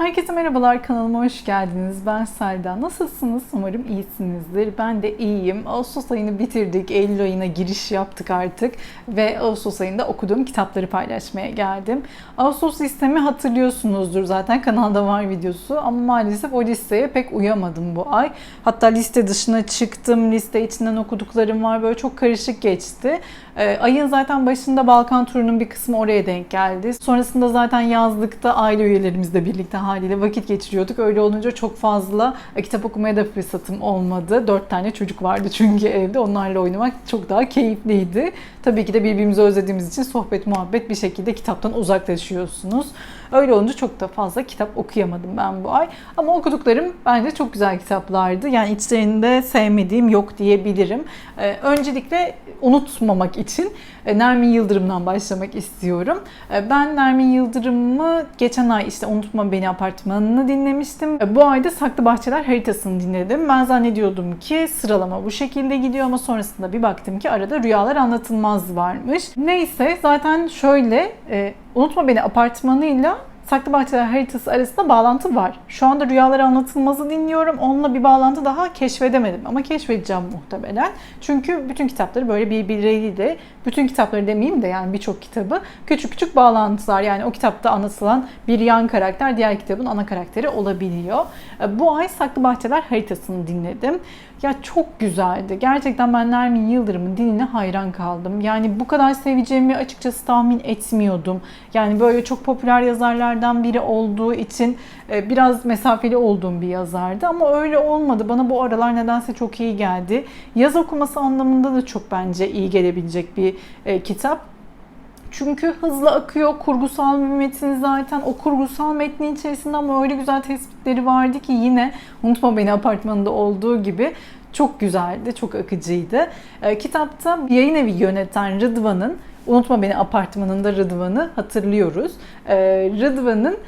Herkese merhabalar kanalıma hoş geldiniz. Ben Selda. Nasılsınız? Umarım iyisinizdir. Ben de iyiyim. Ağustos ayını bitirdik. Eylül ayına giriş yaptık artık. Ve Ağustos ayında okuduğum kitapları paylaşmaya geldim. Ağustos listemi hatırlıyorsunuzdur zaten. Kanalda var videosu. Ama maalesef o listeye pek uyamadım bu ay. Hatta liste dışına çıktım. Liste içinden okuduklarım var. Böyle çok karışık geçti. Ee, ayın zaten başında Balkan turunun bir kısmı oraya denk geldi. Sonrasında zaten yazlıkta aile üyelerimizle birlikte haliyle vakit geçiriyorduk. Öyle olunca çok fazla e, kitap okumaya da fırsatım olmadı. Dört tane çocuk vardı çünkü evde. Onlarla oynamak çok daha keyifliydi. Tabii ki de birbirimizi özlediğimiz için sohbet, muhabbet bir şekilde kitaptan uzaklaşıyorsunuz. Öyle olunca çok da fazla kitap okuyamadım ben bu ay. Ama okuduklarım bence çok güzel kitaplardı. Yani içlerinde sevmediğim yok diyebilirim. Ee, öncelikle unutmamak için e, Nermin Yıldırım'dan başlamak istiyorum. E, ben Nermin Yıldırım'ı geçen ay işte Unutma Beni Apartmanı'nı dinlemiştim. E, bu ayda Saklı Bahçeler haritasını dinledim. Ben zannediyordum ki sıralama bu şekilde gidiyor ama sonrasında bir baktım ki arada Rüyalar Anlatılmaz varmış. Neyse zaten şöyle Unutma Beni Apartmanı'yla Saklı Bahçeler haritası arasında bağlantı var. Şu anda Rüyalar Anlatılmaz'ı dinliyorum. Onunla bir bağlantı daha keşfedemedim ama keşfedeceğim muhtemelen. Çünkü bütün kitapları böyle birbirleriyle, bütün kitapları demeyeyim de yani birçok kitabı küçük küçük bağlantılar. Yani o kitapta anlatılan bir yan karakter diğer kitabın ana karakteri olabiliyor. Bu ay Saklı Bahçeler haritasını dinledim. Ya çok güzeldi. Gerçekten ben Nermin Yıldırım'ın diline hayran kaldım. Yani bu kadar seveceğimi açıkçası tahmin etmiyordum. Yani böyle çok popüler yazarlardan biri olduğu için e, biraz mesafeli olduğum bir yazardı. Ama öyle olmadı. Bana bu aralar nedense çok iyi geldi. Yaz okuması anlamında da çok bence iyi gelebilecek bir e, kitap. Çünkü hızlı akıyor, kurgusal bir metin zaten. O kurgusal metnin içerisinde ama öyle güzel tespitleri vardı ki yine Unutma Beni Apartmanı'nda olduğu gibi çok güzeldi, çok akıcıydı. E, kitapta yayın evi yöneten Rıdvan'ın, Unutma Beni Apartmanı'nda Rıdvan'ı hatırlıyoruz. E, Rıdvan'ın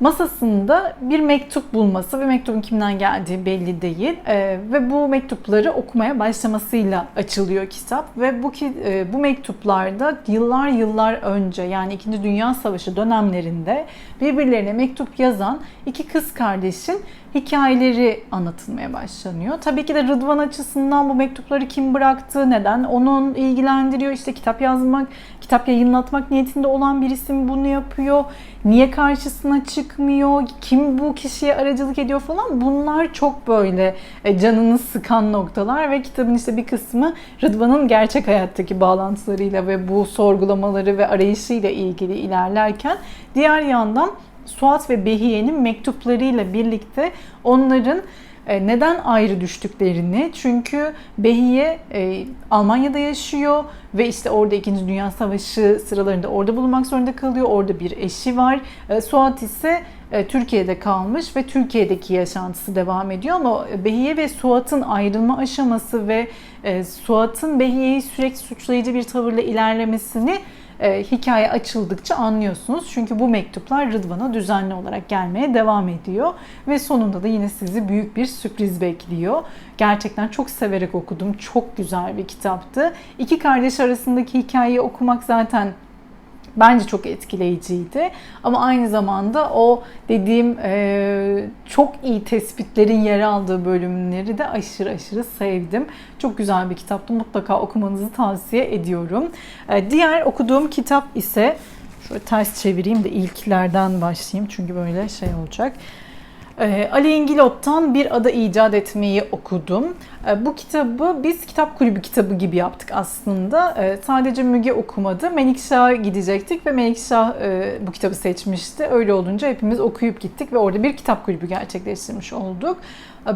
masasında bir mektup bulması ve mektubun kimden geldiği belli değil ee, ve bu mektupları okumaya başlamasıyla açılıyor kitap ve bu ki e, bu mektuplarda yıllar yıllar önce yani 2. Dünya Savaşı dönemlerinde birbirlerine mektup yazan iki kız kardeşin hikayeleri anlatılmaya başlanıyor. Tabii ki de Rıdvan açısından bu mektupları kim bıraktı, neden? Onun ilgilendiriyor, işte kitap yazmak, kitap yayınlatmak niyetinde olan birisi mi bunu yapıyor, niye karşısına çıkmıyor, kim bu kişiye aracılık ediyor falan? Bunlar çok böyle e, canını sıkan noktalar ve kitabın işte bir kısmı Rıdvan'ın gerçek hayattaki bağlantılarıyla ve bu sorgulamaları ve arayışıyla ilgili ilerlerken diğer yandan Suat ve Behiye'nin mektuplarıyla birlikte onların e, neden ayrı düştüklerini çünkü Behiye e, Almanya'da yaşıyor ve işte orada 2. Dünya Savaşı sıralarında orada bulunmak zorunda kalıyor. Orada bir eşi var. E, Suat ise Türkiye'de kalmış ve Türkiye'deki yaşantısı devam ediyor ama Behiye ve Suat'ın ayrılma aşaması ve Suat'ın Behiye'yi sürekli suçlayıcı bir tavırla ilerlemesini e, hikaye açıldıkça anlıyorsunuz. Çünkü bu mektuplar Rıdvan'a düzenli olarak gelmeye devam ediyor. Ve sonunda da yine sizi büyük bir sürpriz bekliyor. Gerçekten çok severek okudum. Çok güzel bir kitaptı. İki kardeş arasındaki hikayeyi okumak zaten bence çok etkileyiciydi. Ama aynı zamanda o dediğim e, çok iyi tespitlerin yer aldığı bölümleri de aşırı aşırı sevdim. Çok güzel bir kitaptı. Mutlaka okumanızı tavsiye ediyorum. E, diğer okuduğum kitap ise şöyle ters çevireyim de ilklerden başlayayım. Çünkü böyle şey olacak. Ee, Ali İngilot'tan Bir Ada icat Etmeyi okudum. Ee, bu kitabı biz kitap kulübü kitabı gibi yaptık aslında. Ee, sadece Müge okumadı. Melikşah'a gidecektik ve Melikşah e, bu kitabı seçmişti. Öyle olunca hepimiz okuyup gittik ve orada bir kitap kulübü gerçekleştirmiş olduk.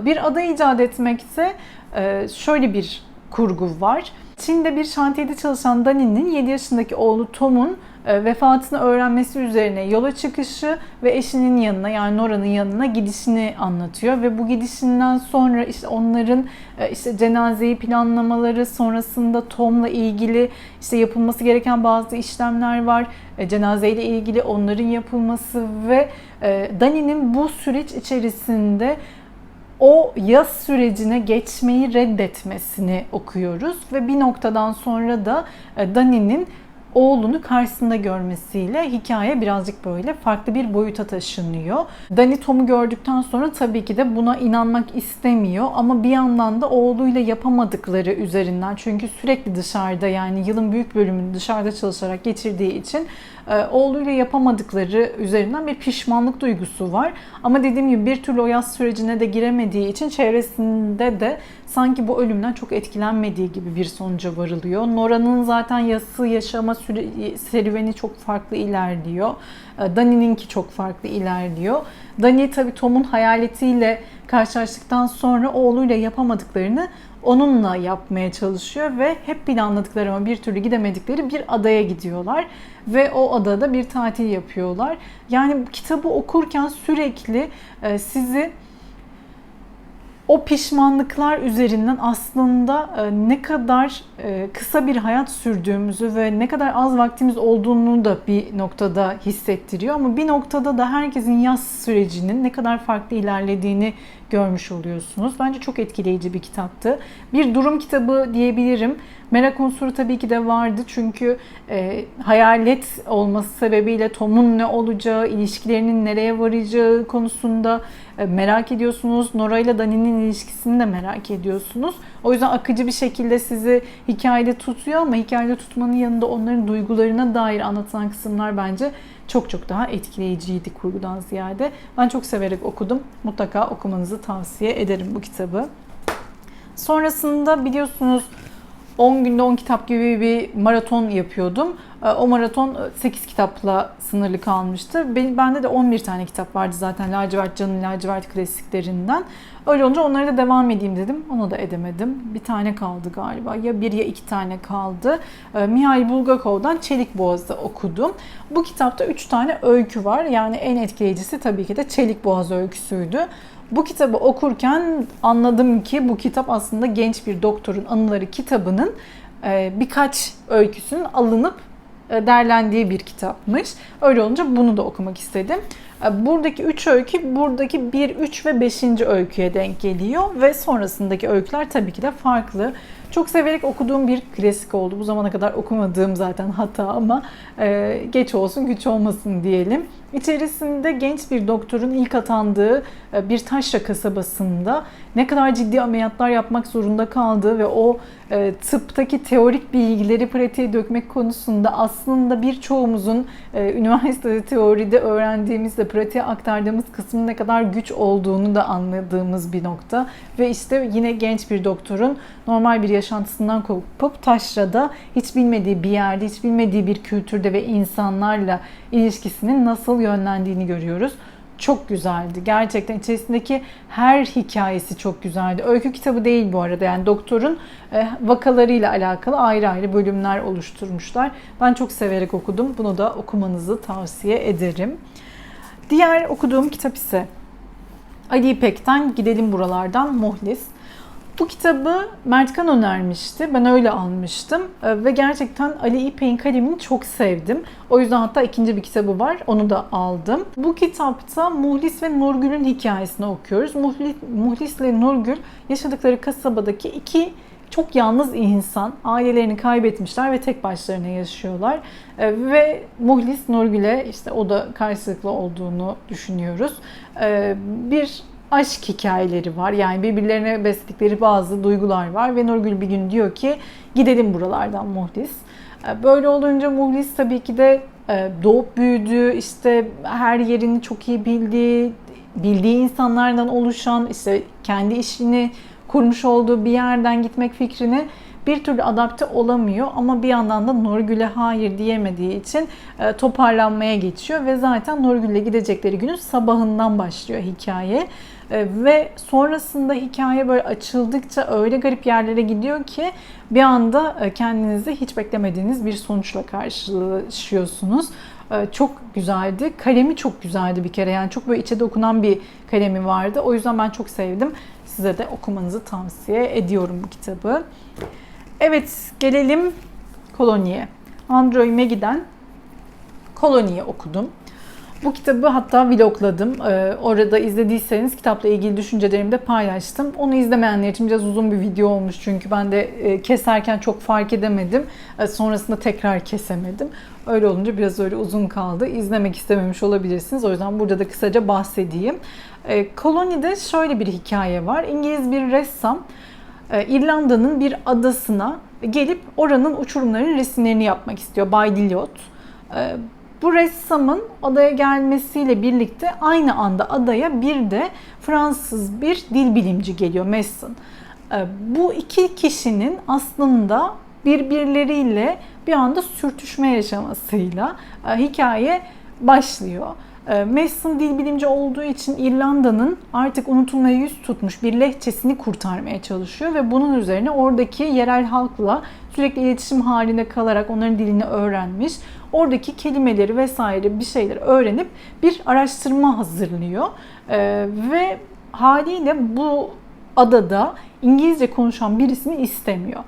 Bir ada icat etmekte e, şöyle bir kurgu var. Çin'de bir şantiyede çalışan Dani'nin 7 yaşındaki oğlu Tom'un e, vefatını öğrenmesi üzerine yola çıkışı ve eşinin yanına yani Nora'nın yanına gidişini anlatıyor ve bu gidişinden sonra işte onların e, işte cenazeyi planlamaları sonrasında Tom'la ilgili işte yapılması gereken bazı işlemler var. E, cenazeyle ilgili onların yapılması ve Dani'nin bu süreç içerisinde o yaz sürecine geçmeyi reddetmesini okuyoruz ve bir noktadan sonra da Dani'nin oğlunu karşısında görmesiyle hikaye birazcık böyle farklı bir boyuta taşınıyor. Dani Tom'u gördükten sonra tabii ki de buna inanmak istemiyor ama bir yandan da oğluyla yapamadıkları üzerinden çünkü sürekli dışarıda yani yılın büyük bölümünü dışarıda çalışarak geçirdiği için e, oğluyla yapamadıkları üzerinden bir pişmanlık duygusu var. Ama dediğim gibi bir türlü o yaz sürecine de giremediği için çevresinde de sanki bu ölümden çok etkilenmediği gibi bir sonuca varılıyor. Nora'nın zaten yası yaşama süre, serüveni çok farklı ilerliyor. E, Dani'ninki çok farklı ilerliyor. Dani tabii Tom'un hayaletiyle karşılaştıktan sonra oğluyla yapamadıklarını onunla yapmaya çalışıyor ve hep planladıkları ama bir türlü gidemedikleri bir adaya gidiyorlar ve o adada bir tatil yapıyorlar. Yani kitabı okurken sürekli e, sizi o pişmanlıklar üzerinden aslında e, ne kadar e, kısa bir hayat sürdüğümüzü ve ne kadar az vaktimiz olduğunu da bir noktada hissettiriyor. Ama bir noktada da herkesin yaz sürecinin ne kadar farklı ilerlediğini görmüş oluyorsunuz. Bence çok etkileyici bir kitaptı. Bir durum kitabı diyebilirim. Merak unsuru tabii ki de vardı çünkü e, hayalet olması sebebiyle Tom'un ne olacağı, ilişkilerinin nereye varacağı konusunda e, merak ediyorsunuz. Nora ile Dani'nin ilişkisini de merak ediyorsunuz. O yüzden akıcı bir şekilde sizi hikayede tutuyor ama hikayede tutmanın yanında onların duygularına dair anlatılan kısımlar bence çok çok daha etkileyiciydi kurgudan ziyade. Ben çok severek okudum. Mutlaka okumanızı tavsiye ederim bu kitabı. Sonrasında biliyorsunuz 10 günde 10 kitap gibi bir maraton yapıyordum. Ee, o maraton 8 e, kitapla sınırlı kalmıştı. Bende de 11 tane kitap vardı zaten Lacivert Can'ın Lacivert klasiklerinden. Öyle olunca onlara da devam edeyim dedim. Onu da edemedim. Bir tane kaldı galiba. Ya bir ya iki tane kaldı. Ee, Mihail Bulgakov'dan Çelik Boğaz'da okudum. Bu kitapta 3 tane öykü var. Yani en etkileyicisi tabii ki de Çelik Boğaz öyküsüydü. Bu kitabı okurken anladım ki bu kitap aslında genç bir doktorun anıları kitabının e, birkaç öyküsünün alınıp derlendiği bir kitapmış. Öyle olunca bunu da okumak istedim. E, buradaki 3 öykü buradaki 1, 3 ve 5. öyküye denk geliyor ve sonrasındaki öyküler tabii ki de farklı. Çok severek okuduğum bir klasik oldu. Bu zamana kadar okumadığım zaten hata ama e, geç olsun güç olmasın diyelim. İçerisinde genç bir doktorun ilk atandığı e, bir taşra kasabasında ne kadar ciddi ameliyatlar yapmak zorunda kaldığı ve o e, tıptaki teorik bilgileri pratiğe dökmek konusunda aslında birçoğumuzun e, üniversitede teoride öğrendiğimizde pratiğe aktardığımız kısmın ne kadar güç olduğunu da anladığımız bir nokta. Ve işte yine genç bir doktorun normal bir yaşantısından kopup taşrada hiç bilmediği bir yerde, hiç bilmediği bir kültürde ve insanlarla ilişkisinin nasıl yönlendiğini görüyoruz. Çok güzeldi. Gerçekten içerisindeki her hikayesi çok güzeldi. Öykü kitabı değil bu arada. Yani doktorun e, vakalarıyla alakalı ayrı ayrı bölümler oluşturmuşlar. Ben çok severek okudum. Bunu da okumanızı tavsiye ederim. Diğer okuduğum kitap ise Ali İpek'ten Gidelim Buralardan Muhlis. Bu kitabı Mertkan önermişti. Ben öyle almıştım. Ee, ve gerçekten Ali İpek'in kalemini çok sevdim. O yüzden hatta ikinci bir kitabı var. Onu da aldım. Bu kitapta Muhlis ve Nurgül'ün hikayesini okuyoruz. Muhlis, Muhlis ile Nurgül yaşadıkları kasabadaki iki çok yalnız insan. Ailelerini kaybetmişler ve tek başlarına yaşıyorlar. Ee, ve Muhlis Nurgül'e işte o da karşılıklı olduğunu düşünüyoruz. Ee, bir aşk hikayeleri var. Yani birbirlerine besledikleri bazı duygular var ve Nurgül bir gün diyor ki gidelim buralardan Muhlis. Ee, böyle olunca Muhlis tabii ki de e, doğup büyüdü, işte her yerini çok iyi bildiği, bildiği insanlardan oluşan, işte kendi işini kurmuş olduğu bir yerden gitmek fikrini bir türlü adapte olamıyor ama bir yandan da Nurgül'e hayır diyemediği için e, toparlanmaya geçiyor ve zaten Nurgül'le gidecekleri günün sabahından başlıyor hikaye. E, ve sonrasında hikaye böyle açıldıkça öyle garip yerlere gidiyor ki bir anda e, kendinizi hiç beklemediğiniz bir sonuçla karşılaşıyorsunuz. Çok güzeldi. Kalemi çok güzeldi bir kere. Yani çok böyle içe dokunan bir kalemi vardı. O yüzden ben çok sevdim. Size de okumanızı tavsiye ediyorum bu kitabı. Evet gelelim Koloni'ye. Andrew Maggie'den Koloni'yi okudum. Bu kitabı hatta vlogladım. Ee, orada izlediyseniz kitapla ilgili düşüncelerimi de paylaştım. Onu izlemeyenler için biraz uzun bir video olmuş çünkü ben de e, keserken çok fark edemedim. E, sonrasında tekrar kesemedim. Öyle olunca biraz öyle uzun kaldı. İzlemek istememiş olabilirsiniz. O yüzden burada da kısaca bahsedeyim. E, Koloni'de şöyle bir hikaye var. İngiliz bir ressam İrlanda'nın bir adasına gelip oranın uçurumlarının resimlerini yapmak istiyor. Bay Dillot. E, bu ressamın adaya gelmesiyle birlikte aynı anda adaya bir de Fransız bir dil bilimci geliyor Messon. E, bu iki kişinin aslında birbirleriyle bir anda sürtüşme yaşamasıyla hikaye başlıyor. Mason dil bilimci olduğu için İrlanda'nın artık unutulmaya yüz tutmuş bir lehçesini kurtarmaya çalışıyor ve bunun üzerine oradaki yerel halkla sürekli iletişim halinde kalarak onların dilini öğrenmiş. Oradaki kelimeleri vesaire bir şeyler öğrenip bir araştırma hazırlıyor. Ee, ve haliyle bu adada İngilizce konuşan birisini istemiyor.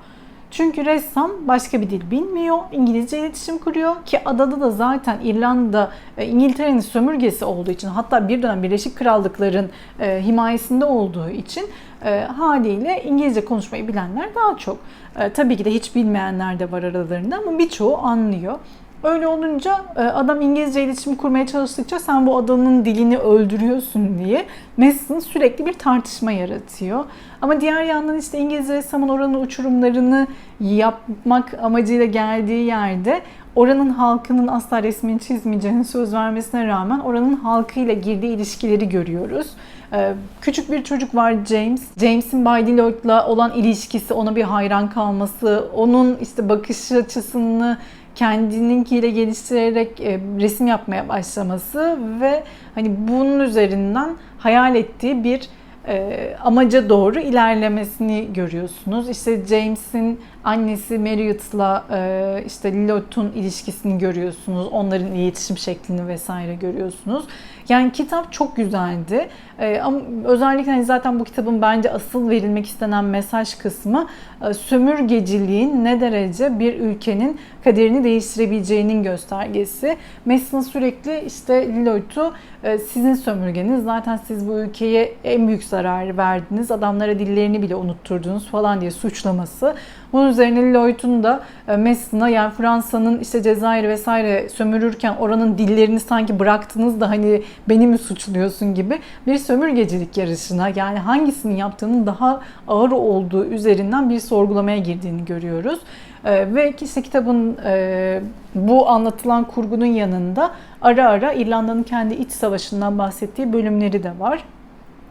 Çünkü ressam başka bir dil bilmiyor, İngilizce iletişim kuruyor ki adada da zaten İrlanda e, İngiltere'nin sömürgesi olduğu için hatta bir dönem Birleşik Krallıkların e, himayesinde olduğu için e, haliyle İngilizce konuşmayı bilenler daha çok. E, tabii ki de hiç bilmeyenler de var aralarında ama birçoğu anlıyor. Öyle olunca e, adam İngilizce iletişim kurmaya çalıştıkça sen bu adamın dilini öldürüyorsun diye Mason sürekli bir tartışma yaratıyor. Ama diğer yandan işte İngilizce ressamın oranın uçurumlarını yapmak amacıyla geldiği yerde oranın halkının asla resmini çizmeyeceğini söz vermesine rağmen oranın halkıyla girdiği ilişkileri görüyoruz. E, küçük bir çocuk var James. James'in Bay Deloitte'la olan ilişkisi, ona bir hayran kalması, onun işte bakış açısını kendininkiyle geliştirerek e, resim yapmaya başlaması ve hani bunun üzerinden hayal ettiği bir e, amaca doğru ilerlemesini görüyorsunuz. İşte James'in annesi Marriott'la e, işte Lilot'un ilişkisini görüyorsunuz. Onların iletişim şeklini vesaire görüyorsunuz. Yani kitap çok güzeldi. E, ama özellikle hani zaten bu kitabın bence asıl verilmek istenen mesaj kısmı e, sömürgeciliğin ne derece bir ülkenin kaderini değiştirebileceğinin göstergesi. Mason sürekli işte Lilot'u e, sizin sömürgeniz zaten siz bu ülkeye en büyük zararı verdiniz. Adamlara dillerini bile unutturdunuz falan diye suçlaması. Bunun üzerine Lloyd'un da e, Mason'a yani Fransa'nın işte Cezayir vesaire sömürürken oranın dillerini sanki bıraktınız da hani beni mi suçluyorsun gibi bir sömürgecilik yarışına yani hangisinin yaptığının daha ağır olduğu üzerinden bir sorgulamaya girdiğini görüyoruz. E, ve işte kitabın e, bu anlatılan kurgunun yanında ara ara İrlanda'nın kendi iç savaşından bahsettiği bölümleri de var.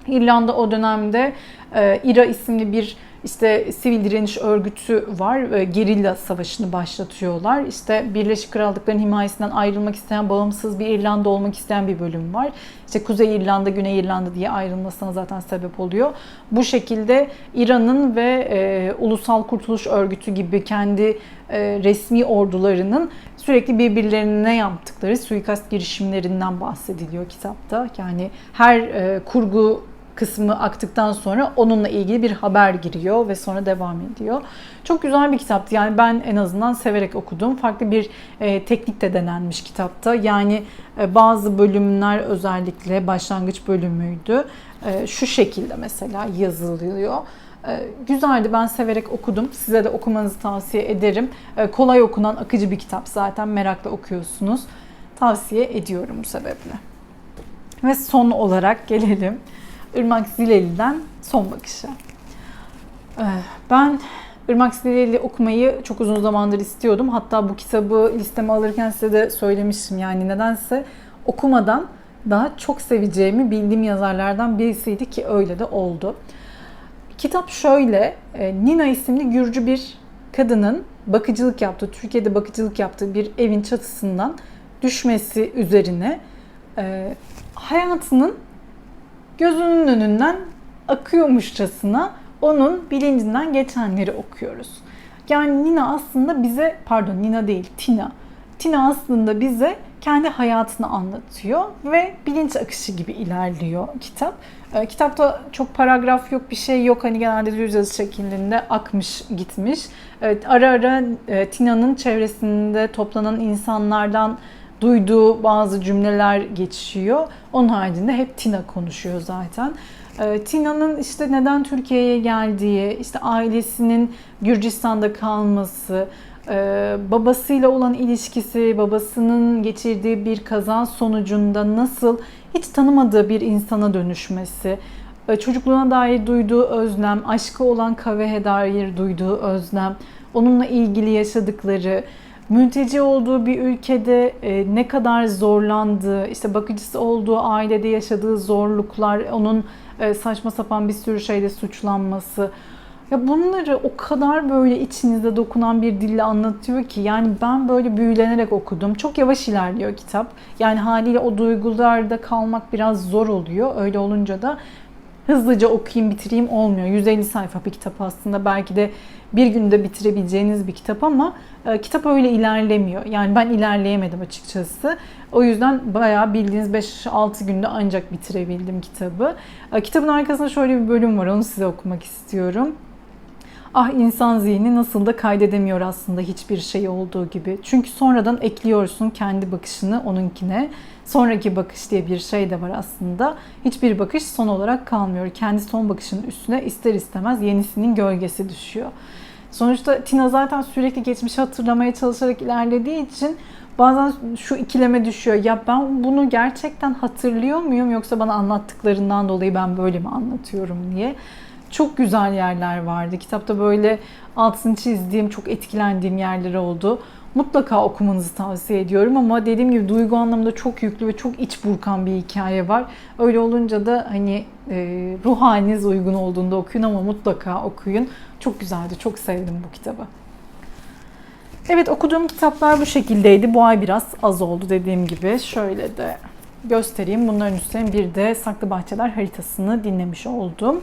İrlanda o dönemde İRA isimli bir işte sivil direniş örgütü var. Gerilla savaşını başlatıyorlar. İşte Birleşik Krallıkların himayesinden ayrılmak isteyen, bağımsız bir İrlanda olmak isteyen bir bölüm var. İşte Kuzey İrlanda, Güney İrlanda diye ayrılmasına zaten sebep oluyor. Bu şekilde İran'ın ve e, Ulusal Kurtuluş Örgütü gibi kendi e, resmi ordularının sürekli birbirlerine yaptıkları suikast girişimlerinden bahsediliyor kitapta. Yani her e, kurgu kısmı aktıktan sonra onunla ilgili bir haber giriyor ve sonra devam ediyor. Çok güzel bir kitaptı. Yani ben en azından severek okudum. Farklı bir e, teknik de denenmiş kitapta. Yani e, bazı bölümler özellikle başlangıç bölümüydü. E, şu şekilde mesela yazılıyor. E, güzeldi. Ben severek okudum. Size de okumanızı tavsiye ederim. E, kolay okunan, akıcı bir kitap zaten. Merakla okuyorsunuz. Tavsiye ediyorum bu sebeple. Ve son olarak gelelim Irmak Zileli'den Son Bakışa. Ee, ben Irmak Zileli okumayı çok uzun zamandır istiyordum. Hatta bu kitabı listeme alırken size de söylemiştim. Yani nedense okumadan daha çok seveceğimi bildiğim yazarlardan birisiydi ki öyle de oldu. Kitap şöyle, e, Nina isimli Gürcü bir kadının bakıcılık yaptığı, Türkiye'de bakıcılık yaptığı bir evin çatısından düşmesi üzerine e, hayatının gözünün önünden akıyormuşçasına onun bilincinden geçenleri okuyoruz. Yani Nina aslında bize, pardon Nina değil Tina. Tina aslında bize kendi hayatını anlatıyor ve bilinç akışı gibi ilerliyor kitap. E, kitapta çok paragraf yok, bir şey yok. Hani genelde düz yazı şeklinde akmış gitmiş. E, ara ara e, Tina'nın çevresinde toplanan insanlardan duyduğu bazı cümleler geçiyor. Onun haricinde hep Tina konuşuyor zaten. Ee, Tina'nın işte neden Türkiye'ye geldiği, işte ailesinin Gürcistan'da kalması, e, babasıyla olan ilişkisi, babasının geçirdiği bir kaza sonucunda nasıl hiç tanımadığı bir insana dönüşmesi, e, çocukluğuna dair duyduğu özlem, aşkı olan Kave'ye dair duyduğu özlem, onunla ilgili yaşadıkları, mülteci olduğu bir ülkede e, ne kadar zorlandığı, işte bakıcısı olduğu ailede yaşadığı zorluklar, onun e, saçma sapan bir sürü şeyle suçlanması. Ya bunları o kadar böyle içinizde dokunan bir dille anlatıyor ki yani ben böyle büyülenerek okudum. Çok yavaş ilerliyor kitap. Yani haliyle o duygularda kalmak biraz zor oluyor. Öyle olunca da hızlıca okuyayım bitireyim olmuyor. 150 sayfa bir kitap aslında. Belki de bir günde bitirebileceğiniz bir kitap ama e, kitap öyle ilerlemiyor. Yani ben ilerleyemedim açıkçası. O yüzden bayağı bildiğiniz 5-6 günde ancak bitirebildim kitabı. E, kitabın arkasında şöyle bir bölüm var. Onu size okumak istiyorum. Ah insan zihni nasıl da kaydedemiyor aslında hiçbir şey olduğu gibi. Çünkü sonradan ekliyorsun kendi bakışını onunkine. Sonraki bakış diye bir şey de var aslında. Hiçbir bakış son olarak kalmıyor. Kendi son bakışının üstüne ister istemez yenisinin gölgesi düşüyor. Sonuçta Tina zaten sürekli geçmişi hatırlamaya çalışarak ilerlediği için bazen şu ikileme düşüyor. Ya ben bunu gerçekten hatırlıyor muyum yoksa bana anlattıklarından dolayı ben böyle mi anlatıyorum diye. Çok güzel yerler vardı. Kitapta böyle altını çizdiğim, çok etkilendiğim yerler oldu. Mutlaka okumanızı tavsiye ediyorum ama dediğim gibi duygu anlamında çok yüklü ve çok iç burkan bir hikaye var. Öyle olunca da hani e, ruh haliniz uygun olduğunda okuyun ama mutlaka okuyun. Çok güzeldi, çok sevdim bu kitabı. Evet okuduğum kitaplar bu şekildeydi. Bu ay biraz az oldu dediğim gibi. Şöyle de göstereyim. Bunların üstüne bir de Saklı Bahçeler haritasını dinlemiş oldum.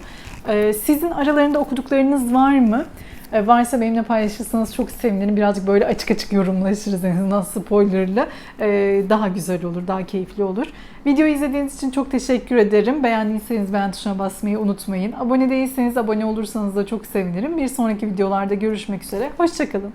Ee, sizin aralarında okuduklarınız var mı? Ee, varsa benimle paylaşırsanız çok sevinirim. Birazcık böyle açık açık yorumlaşırız en azından spoilerla. Ee, daha güzel olur, daha keyifli olur. Videoyu izlediğiniz için çok teşekkür ederim. Beğendiyseniz beğen tuşuna basmayı unutmayın. Abone değilseniz abone olursanız da çok sevinirim. Bir sonraki videolarda görüşmek üzere. Hoşçakalın.